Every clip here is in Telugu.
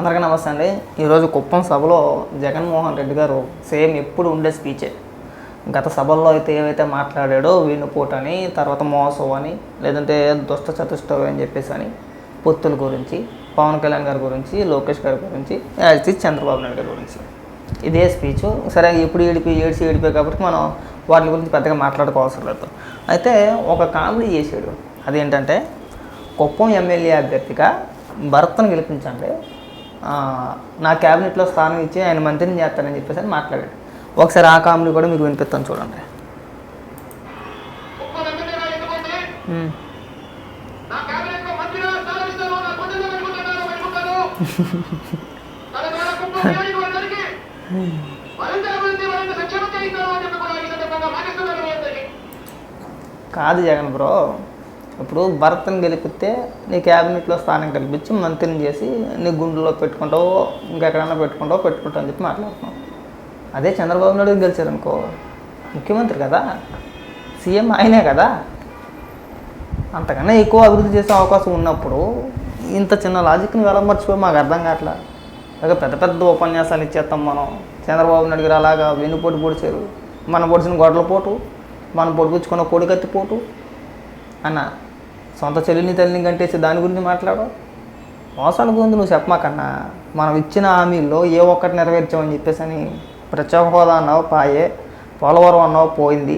అందరికీ నమస్తే అండి. ఈరోజు కుప్పం సభలో జగన్మోహన్ రెడ్డి గారు సేమ్ ఎప్పుడు ఉండే స్పీచే. గత సభల్లో అయితే ఏవైతే మాట్లాడాడో వీణుపోటు అని తర్వాత మోసం అని లేదంటే దుష్ట చతుష్టవి అని చెప్పేసి అని పొత్తుల గురించి పవన్ కళ్యాణ్ గారి గురించి లోకేష్ గారి గురించి యాజ్ చంద్రబాబు నాయుడు గారి గురించి. ఇదే స్పీచ్. సరే ఇప్పుడు ఏడిపి ఏడిచి ఏడిపోయి కాబట్టి మనం వాటి గురించి పెద్దగా మాట్లాడుకోవాల్సిన లేదు. అయితే ఒక కామెడీ చేసాడు అదేంటంటే కుప్పం ఎమ్మెల్యే అభ్యర్థిగా భరత్ను గెలిపించండి. నా క్యాబినెట్లో స్థానం ఇచ్చి ఆయన మంత్రిని చేస్తానని చెప్పేసి అని మాట్లాడాడు. ఒకసారి ఆ కామెడీ కూడా మీకు వినిపిస్తాను చూడండి. కాదు జగన్ బ్రో ఇప్పుడు భరత్ని గెలిపితే నీ క్యాబినెట్లో స్థానం కల్పించి మంత్రిని చేసి నీ గుండెలో పెట్టుకుంటావు ఇంకెక్కడైనా పెట్టుకుంటావు పెట్టుకుంటావు అని చెప్పి మాట్లాడుతున్నావు అదే చంద్రబాబు నాయుడు గెలిచారు అనుకో ముఖ్యమంత్రి కదా సీఎం ఆయనే కదా. అంతకన్నా ఎక్కువ అభివృద్ధి చేసే అవకాశం ఉన్నప్పుడు ఇంత చిన్న లాజిక్ని ఎలా మర్చిపోయి మాకు అర్థం కావట్లా. ఇక పెద్ద పెద్ద ఉపన్యాసాలు ఇచ్చేస్తాం మనం. చంద్రబాబు నాయుడు గారు అలాగా వెన్నుపోటు పొడిచారు. మన పొడిచిన గొడవల పోటు మనం పొడిపించుకున్న కోడికత్తి పోటు అన్న సొంత చెల్లిని తల్లిని కంటేసి దాని గురించి మాట్లాడు మోసాల గురించి నువ్వు చెప్పమాకన్నా మనం ఇచ్చిన హామీల్లో ఏ ఒక్కటి నెరవేర్చామని చెప్పేసి అని ప్రత్యేక హోదా అన్నావు పాయే. పోలవరం అన్నావు పోయింది.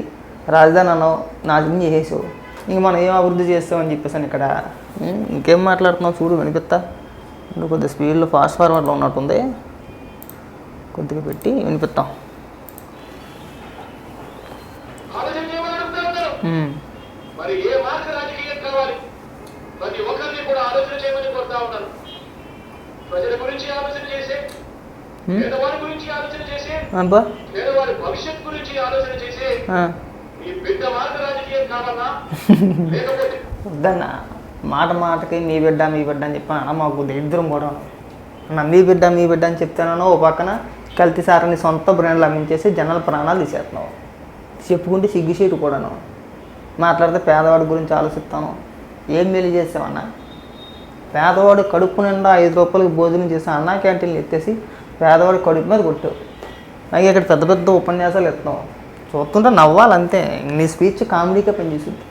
రాజధాని అన్నావు నాశనం చేసేసావు. ఇంక మనం ఏం అభివృద్ధి చేస్తామని చెప్పేసి అని ఇక్కడ ఇంకేం మాట్లాడుతున్నావు చూడు వినిపిస్తా? నువ్వు కొద్దిగా స్పీడ్లో ఫాస్ట్ ఫార్వర్డ్లో ఉన్నట్టుంది. కొద్దిగా పెట్టి వినిపిస్తాం ఆలోచన చేయమని అడుగుతా ఉన్నారు. ఉం. మరి ఏ మార్గ రాజకీయం కావాలి ప్రతి ఒక్కరిని కూడా ఆలోచన చేయమని కోరుతా ఉన్నాను. ప్రజల గురించి ఆలోచన చేసే. పేదవారి గురించి ఆలోచన చేసే పేదవారి భవిష్యత్ గురించి ఆలోచన చేసే. ఈ బిడ్డ మార్గ రాజకీయం కావాలా? లేకపోతే వద్దన్న. మాట మాటకి మీ బిడ్డ మీ బిడ్డ అని చెప్పాను అన్న మాకు ఇద్దరం కూడా అన్న మీ బిడ్డ మీ బిడ్డ అని చెప్తానో ఓ పక్కన కల్తీ సారని సొంత బ్రాండ్లు అమ్మించేసి జనాల ప్రాణాలు తీసేస్తున్నావు. చెప్పుకుంటే సిగ్గుచేటు కూడాను. మాట్లాడితే పేదవాడి గురించి ఆలోచిస్తాను. ఏం మేలు చేసావన్నా? పేదవాడు కడుపు నిండా ఐదు రూపాయలకి భోజనం చేసి అన్నా క్యాంటీన్లు ఎత్తేసి పేదవాడి కడుపు మీద కొట్టావు నాకు ఇక్కడ పెద్ద పెద్ద ఉపన్యాసాలు ఎత్తున్నావు చూస్తుంటే నవ్వాలంతే. నీ స్పీచ్ కామెడీగా పనిచేసింది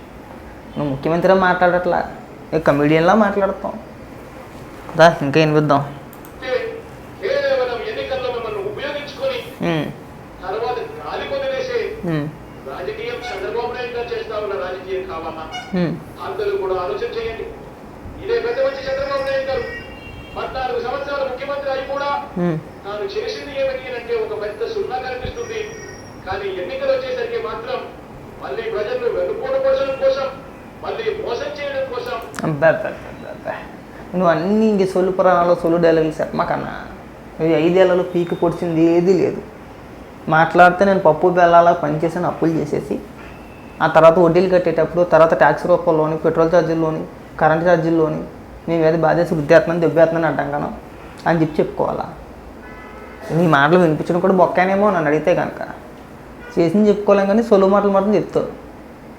నువ్వు ముఖ్యమంత్రిగా మాట్లాడట్లా. ఇక కమెడియన్లా మాట్లాడతాం దా ఇంకా వినిపిద్దాం తర్వాత రాజకీయం చంద్రబాబు చేస్తా ఉన్న రాజకీయం కావాలా? అందరూ కూడా ఆలోచన చేయండి. ఇదే పెద్ద మంచి చంద్రబాబు నాయుడు గారు పద్నాలుగు సంవత్సరాల ముఖ్యమంత్రి అయి కూడా. తాను చేసింది ఏమిటి అంటే ఒక పెద్ద సున్నా కనిపిస్తుంది. కానీ ఎన్నికలు వచ్చేసరికి మాత్రం మళ్ళీ ప్రజలను వెనుకోవడం కోసం మళ్ళీ మోసం చేయడం కోసం. నువ్వు అన్ని ఇంక సొల్లు పురాణాలు సొల్లు డైలాగులు చెప్పమాకన్నా ఐదేళ్ళలో పీకి పొడిచింది ఏదీ లేదు. మాట్లాడితే నేను పప్పు బెల్లాలా పనిచేసాను అప్పులు చేసేసి. ఆ తర్వాత వడ్డీలు కట్టేటప్పుడు తర్వాత ట్యాక్స్ రూపంలోని పెట్రోల్ ఛార్జీల్లోని కరెంట్ ఛార్జీల్లోని మీ మీద బాధ్యత వృద్ధాత్మని దెబ్బేస్తున్నాను అంటాను అని చెప్పి చెప్పుకోవాలా? నీ మాటలు వినిపించడం కూడా బొక్కానేమో నన్ను అడిగితే కనుక. చేసింది చెప్పుకోలేం కానీ సొలు మాటలు మాత్రం చెప్తావు.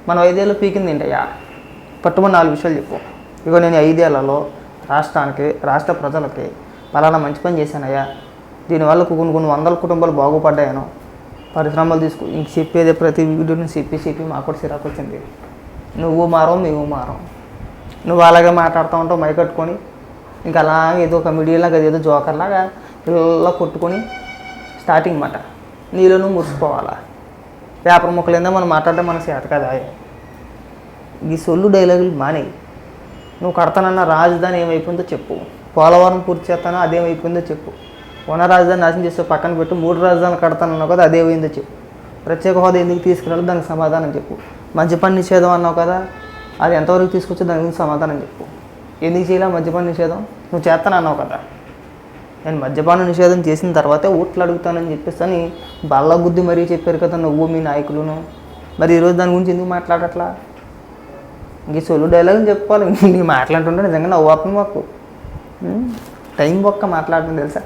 మనం ఐదేళ్ళు పీకింది ఏంటయ్యా? పట్టుమని నాలుగు విషయాలు చెప్పు. ఇగో నేను ఐదేళ్ళలో రాష్ట్రానికి రాష్ట్ర ప్రజలకి పలానా మంచి పని చేశానయ్యా. దీనివల్ల కొన్ని కొన్ని వందల కుటుంబాలు బాగుపడ్డాయను పరిశ్రమలు తీసుకు ఇంక చెప్పేదే ప్రతి వీడియోని చెప్పి చెప్పి మాకు కూడా చిరాకు వచ్చింది. నువ్వు మారం మేము మారం. నువ్వు అలాగే మాట్లాడుతూ ఉంటావు మై కట్టుకొని. ఇంకా అలాగే ఏదో ఒక అది ఏదో జోకర్లాగా ఇలా కొట్టుకొని స్టార్టింగ్ మాట నీలో నువ్వు మురిసిపోవాలా పేపర్ ముక్కలు ఏందో మనం మాట్లాడడం మన చేత కదా. ఈ సొల్లు డైలాగులు మానేయి. నువ్వు కడతానన్న రాజధాని ఏమైపోయిందో చెప్పు. పోలవరం పూర్తి చేస్తానో అదేమైపోయిందో చెప్పు. ఉన్న రాజధాని నాశనం చేస్తే పక్కన పెట్టు మూడు రాజధానులు కడతానన్నావు కదా అదే పోయిందో చెప్పు. ప్రత్యేక హోదా ఎందుకు తీసుకురాలో దానికి సమాధానం చెప్పు. మద్యపాన నిషేధం అన్నావు కదా అది ఎంతవరకు తీసుకొచ్చో దాని గురించి సమాధానం చెప్పు. ఎందుకు చేయాలి మద్యపాన నిషేధం? నువ్వు చేస్తానన్నావు కదా. నేను మద్యపాన నిషేధం చేసిన తర్వాతే ఓట్లు అడుగుతానని చెప్పేసి అని బల్ల గుద్ది మరీ చెప్పారు కదా నువ్వు మీ నాయకులను. మరి ఈరోజు దాని గురించి ఎందుకు మాట్లాడట్లా? ఇంక సొలు డైలాగ్ చెప్పుకోవాలి. నీ మాట్లాడుతుంటే నిజంగా నవ్వు వస్తుంది మాకు. టైం ఒక్క మాట్లాడటం తెలుసా?